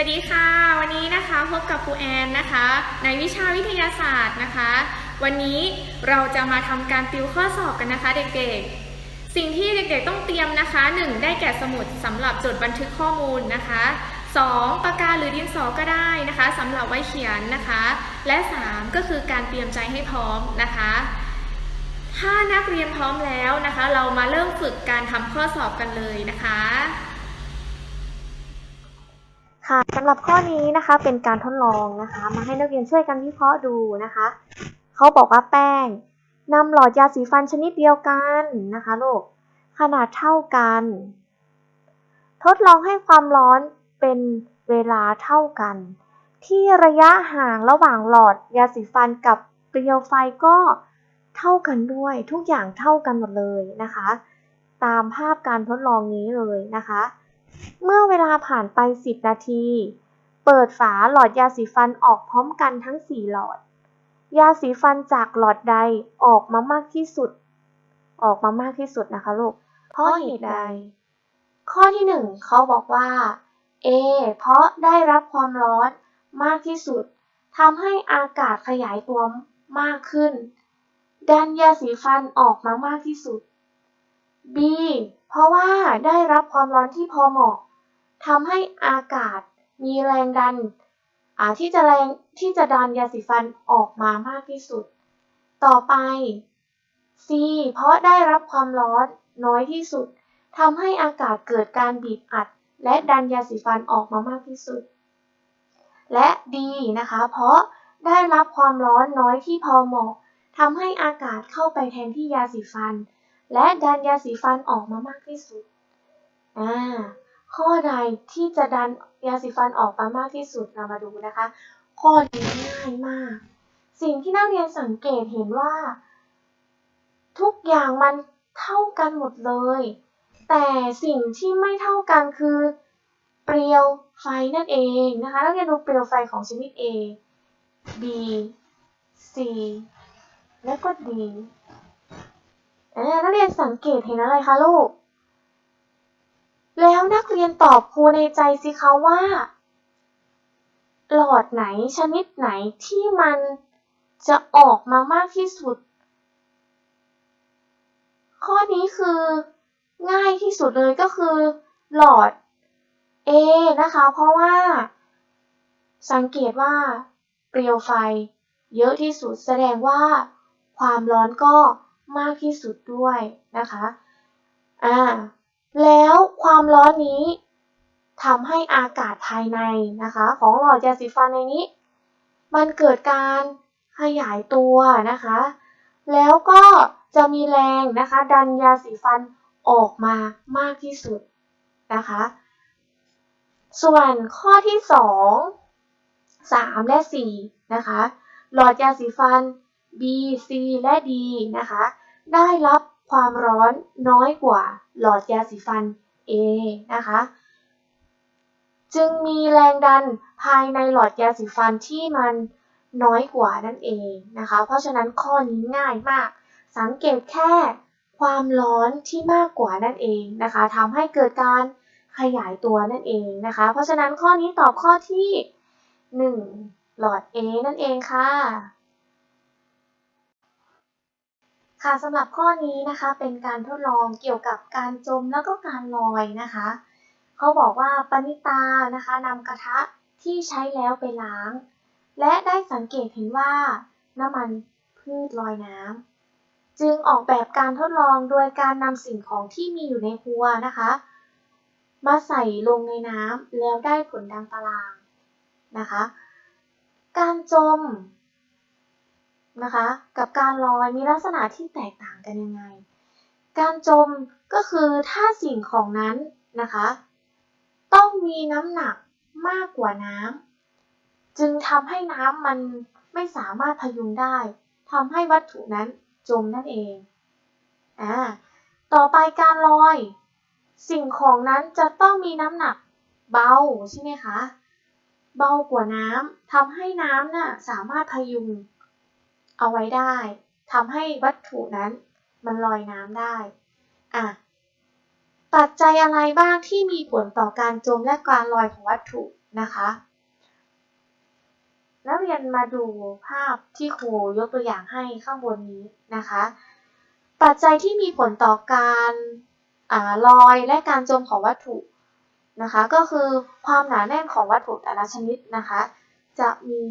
สวัสดีค่ะ วันนี้นะคะพบกับครูแอนนะคะ ในวิชาวิทยาศาสตร์นะคะ วันนี้เราจะมาทำการติวข้อสอบกันนะคะเด็กๆ สิ่งที่เด็กๆต้องเตรียมนะคะ 1. ได้แก่สมุดสำหรับจดบันทึกข้อมูลนะคะ 2. ปากกาหรือดินสอก็ได้นะคะสำหรับไว้เขียนนะคะ และ 3. ก็คือการเตรียมใจให้พร้อมนะคะถ้านักเรียนพร้อมแล้วนะคะ เรามาเริ่มฝึกการทำข้อสอบกันเลยนะคะ ค่ะสำหรับข้อนี้นะคะเป็นการทดลองนะคะ มาให้นักเรียนช่วยกันวิเคราะห์ดูนะคะเขาบอกว่าแป้งนำหลอดยาสีฟันชนิดเดียวกันนะคะลูกขนาดเท่ากัน ทดลองให้ความร้อนเป็นเวลาเท่ากัน ที่ระยะห่างระหว่างหลอดยาสีฟันกับเปลวไฟก็เท่ากันด้วย ทุกอย่างเท่ากันหมดเลยนะคะ ตามภาพการทดลองนี้เลยนะคะ เมื่อเวลาผ่านไป10นาที เปิดฝาหลอดยาสีฟันออกพร้อมกันทั้ง4หลอด ยาสีฟันจากหลอดใดออกมามากที่สุด ออกมามากที่สุดนะคะลูก เพราะเหตุใด ข้อที่1เขาบอกว่า A เพราะได้รับความร้อนมากที่สุดทำให้อากาศขยายตัวมากขึ้น ดันยาสีฟันออกมามากที่สุด B เพราะว่าได้รับความร้อนที่พอเหมาะทำให้อากาศมีแรงดันที่จะแรงที่จะดันยาสีฟันออกมามากที่สุด ต่อไป C เพราะได้รับความร้อนน้อยที่สุดทำให้อากาศเกิดการบีบอัด และดันยาสีฟันออกมามากที่สุด และ D นะคะ เพราะได้รับความร้อนน้อยที่พอเหมาะทำให้อากาศเข้าไปแทนที่ยาสีฟัน และดันยาสีฟันออกมามากที่สุด อ่า ข้อใดที่จะดันยาสีฟันออกมามากที่สุดเรามาดูนะคะ ข้อนี้ง่ายมาก สิ่งที่นักเรียนสังเกตเห็นว่า ทุกอย่างมันเท่ากันหมดเลย แต่สิ่งที่ไม่เท่ากันคือเปลวไฟนั่นเองนะคะนักเรียนดูเปลวไฟของชนิด A B C และก็ D อ่า นักเรียนสังเกตเห็นอะไรคะลูก แล้วนักเรียนตอบครูในใจสิคะว่า หลอดไหนชนิดไหนที่มันจะออกมามากที่สุด ข้อนี้คือง่ายที่สุดเลยก็คือ หลอด A นะคะ เพราะว่า สังเกตว่า เปลวไฟ เยอะที่สุดแสดงว่า ความร้อนก็ มากที่สุดด้วยนะคะอ่าแล้วความร้อนนี้ทำให้อากาศภายในนะคะ ของหลอดยาสีฟันในนี้ มันเกิดการขยายตัวนะคะ แล้วก็จะมีแรงนะคะ ดันยาสีฟันออกมามากที่สุดนะคะ ส่วนข้อที่ 2 3 และ 4 นะคะ หลอดยาสีฟัน B C และ D นะคะ ได้รับความร้อนน้อยกว่าหลอดยาสีฟัน A นะคะ จึงมีแรงดันภายในหลอดยาสีฟันที่มันน้อยกว่านั่นเองนะคะ เพราะฉะนั้นข้อนี้ง่ายมาก สังเกตแค่ความร้อนที่มากกว่านั่นเองนะคะทำให้เกิดการขยายตัวนั่นเองนะคะ เพราะฉะนั้นข้อนี้ตอบข้อที่ 1 หลอด A นั่นเองค่ะ ค่ะสำหรับข้อนี้นะคะเป็นการทดลองเกี่ยวกับการจมแล้วก็การลอยนะคะเขาบอกว่าปณิตานะคะนำกระทะที่ใช้แล้วไปล้าง และได้สังเกตเห็นว่าน้ำมันพืชลอยน้ำจึงออกแบบการทดลองโดยการนำสิ่งของที่มีอยู่ในครัวนะคะ มาใส่ลงในน้ำแล้วได้ผลดังตารางนะคะ การจม นะคะ กับการลอยมีลักษณะที่แตกต่างกันยังไง การจมก็คือถ้าสิ่งของนั้นนะคะ ต้องมีน้ำหนักมากกว่าน้ำจึงทำให้น้ำมันไม่สามารถพยุงได้ทำให้วัตถุนั้นจมนั่นเองอ่าต่อไปการลอย สิ่งของนั้นจะต้องมีน้ำหนักเบาใช่ไหมคะ เบากว่าน้ำทำให้น้ำน่ะสามารถพยุง เอาไว้ได้ทำให้วัตถุนั้นมันลอยน้ำได้อะปัจจัยอะไรบ้างที่มีผลต่อการจมและการลอยของวัตถุนะคะนักเรียนมาดูภาพที่ครูยกตัวอย่างให้ข้างบนนี้นะคะ ปัจจัยที่มีผลต่อการอลอยและการจมของวัตถุนะคะ ก็คือความหนาแน่นของวัตถุแต่ละชนิดนะคะ จะมี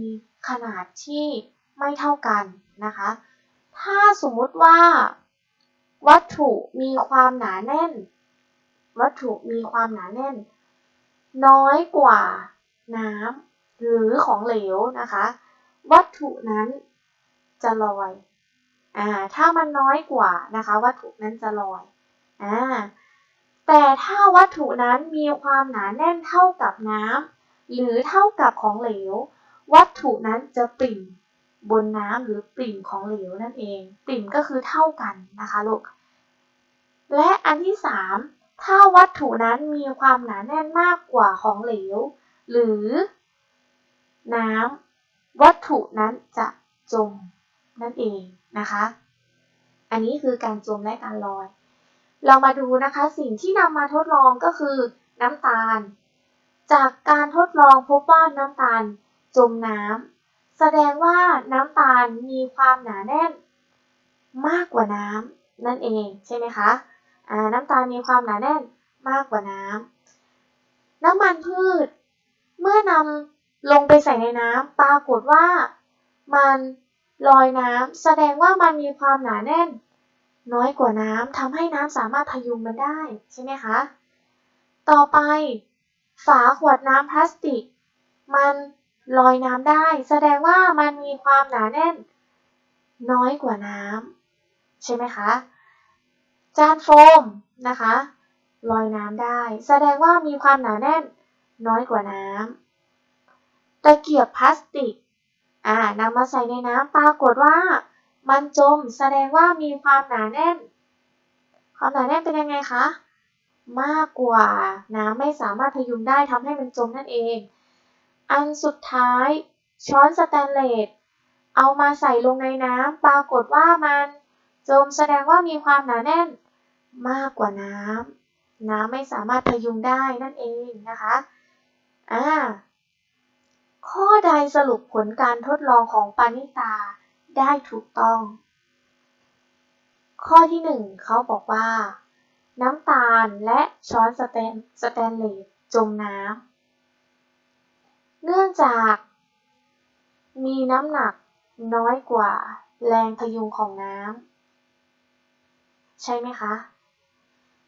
ขนาดที่ ไม่เท่ากันนะคะ ถ้าสมมุติว่า วัตถุมีความหนาแน่น วัตถุมีความหนาแน่น น้อยกว่าน้ำหรือของเหลวนะคะ วัตถุนั้นจะลอยอ่าถ้ามันน้อยกว่านะคะ วัตถุนั้นจะลอยอ่าแต่ถ้าวัตถุนั้นมีความหนาแน่นเท่ากับน้ำหรือเท่ากับของเหลว วัตถุนั้นจะปิ่ม บนน้ำหรือปิ่มของเหลวนั่นเอง ปิ่มก็คือเท่ากันนะคะลูก และอันที่สามถ้าวัตถุนั้นมีความหนาแน่นมากกว่าของเหลว หรือ น้ำวัตถุนั้นจะจมนั่นเองนะคะ อันนี้คือการจมและการลอย เรามาดูนะคะสิ่งที่นำมาทดลองก็คือน้ำตาล จากการทดลองพบว่าน้ำตาลจมน้ำ แสดงว่าน้ำตาลมีความหนาแน่นมากกว่าน้ำนั่นเองใช่ไหมคะน้ำตาลมีความหนาแน่นมากกว่าน้ำน้ำมันพืช เมื่อนำลงไปใส่ในน้ำปรากฏว่ามันลอยน้ำแสดงว่ามันมีความหนาแน่น น้อยกว่าน้ำทำให้น้ำสามารถพยุงมันได้ใช่ไหมคะ ต่อไป ฝาขวดน้ำพลาสติก มัน ลอยน้ำได้ แสดงว่ามันมีความหนาแน่น น้อยกว่าน้ำใช่ไหมคะจานโฟมนะคะลอยน้ำได้ แสดงว่ามีความหนาแน่น น้อยกว่าน้ำตะเกียบพลาสติกอ่านำมาใส่ในน้ำปรากฏว่า มันจมแสดงว่ามีความหนาแน่น ความหนาแน่นเป็นยังไงคะมากกว่าน้ำไม่สามารถพยุงได้ทำให้มันจมนั่นเอง อันสุดท้าย ช้อนสแตนเลสเอามาใส่ลงในน้ำปรากฏว่ามันจมแสดงว่ามีความหนาแน่นมากกว่าน้ำน้ำไม่สามารถพยุงได้นั่นเองนะคะอ่าข้อใดสรุปผลการทดลองของปานิตาได้ถูกต้อง ข้อที่หนึ่งเขาบอกว่า น้ำตาลและช้อนสแตนสแตนเลสจมน้ำ เนื่องจากมีน้ำหนักน้อยกว่าแรงพยุงของน้ำใช่ไหมคะ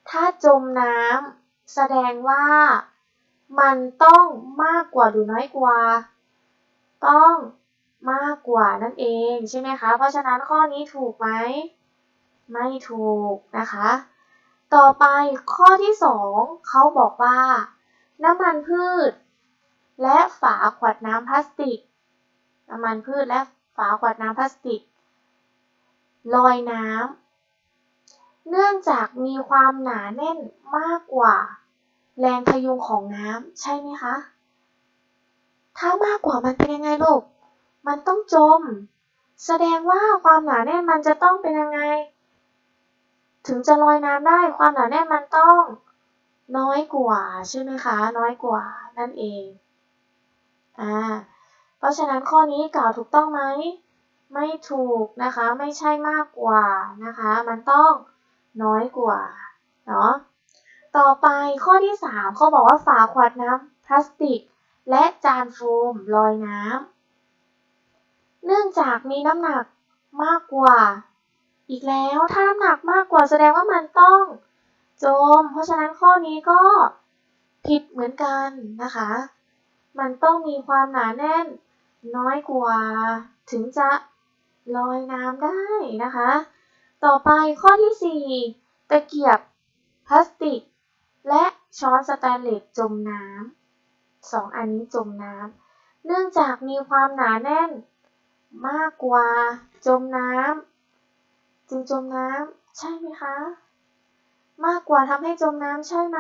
ถ้าจมน้ำแสดงว่ามันต้องมากกว่าหรือน้อยกว่า ต้องมากกว่านั่นเองใช่ไหมคะ เพราะฉะนั้นข้อนี้ถูกไหม ไม่ถูกนะคะ ต่อไปข้อที่สองเขาบอกว่า น้ำมันพืช และฝาขวดน้ำพลาสติก น้ำมันพืชและฝาขวดน้ำพลาสติก ลอยน้ำ เนื่องจากมีความหนาแน่นมากกว่า แรงพยุงของน้ำใช่ไหมคะ ถ้ามากกว่ามันเป็นยังไงลูก มันต้องจม แสดงว่าความหนาแน่นมันจะต้องเป็นยังไง ถึงจะลอยน้ำได้ความหนาแน่นมันต้อง น้อยกว่าใช่ไหมคะ น้อยกว่านั่นเอง อ่า เพราะฉะนั้นข้อนี้กล่าวถูกต้องไหม ไม่ถูกนะคะ ไม่ใช่มากกว่านะคะ มันต้องน้อยกว่า เนาะ ต่อไปข้อที่สามเขาบอกว่าฝาขวดน้ำพลาสติก และจานโฟมลอยน้ำ เนื่องจากมีน้ำหนักมากกว่า อีกแล้ว ถ้าน้ำหนักมากกว่าแสดงว่ามันต้องจม เพราะฉะนั้นข้อนี้ก็ผิดเหมือนกันนะคะ มันต้องมีความหนาแน่น น้อยกว่าถึงจะลอยน้ำได้นะคะ ต่อไปข้อที่ 4 ตะเกียบพลาสติก และช้อนสแตนเลสจมน้ำสองอันนี้จมน้ำเนื่องจากมีความหนาแน่น มากกว่าจมน้ำจึงจมน้ำใช่ไหมคะ มากกว่าทำให้จมน้ำใช่ไหม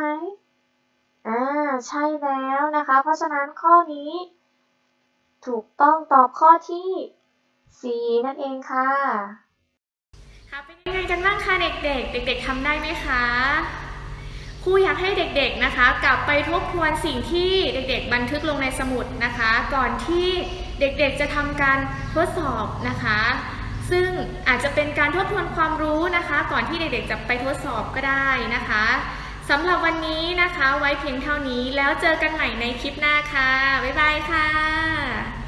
อ่าใช่แล้วนะคะ เพราะฉะนั้นข้อนี้ ถูกต้องตอบข้อที่ 4 นั่นเองค่ะ ค่ะเป็นยังไงกันบ้างคะเด็กๆ เด็กๆทำได้ไหมคะครูอยากให้เด็กๆนะคะ กลับไปทบทวนสิ่งที่เด็กๆ บันทึกลงในสมุดนะคะ ก่อนที่เด็กๆจะทำการทดสอบนะคะ ซึ่งอาจจะเป็นการทบทวนความรู้นะคะ ก่อนที่เด็กๆจะไปทดสอบก็ได้นะคะ สำหรับวันนี้นะคะไว้เพียงเท่านี้แล้วเจอกันใหม่ในคลิปหน้าค่ะ บ๊ายบายค่ะ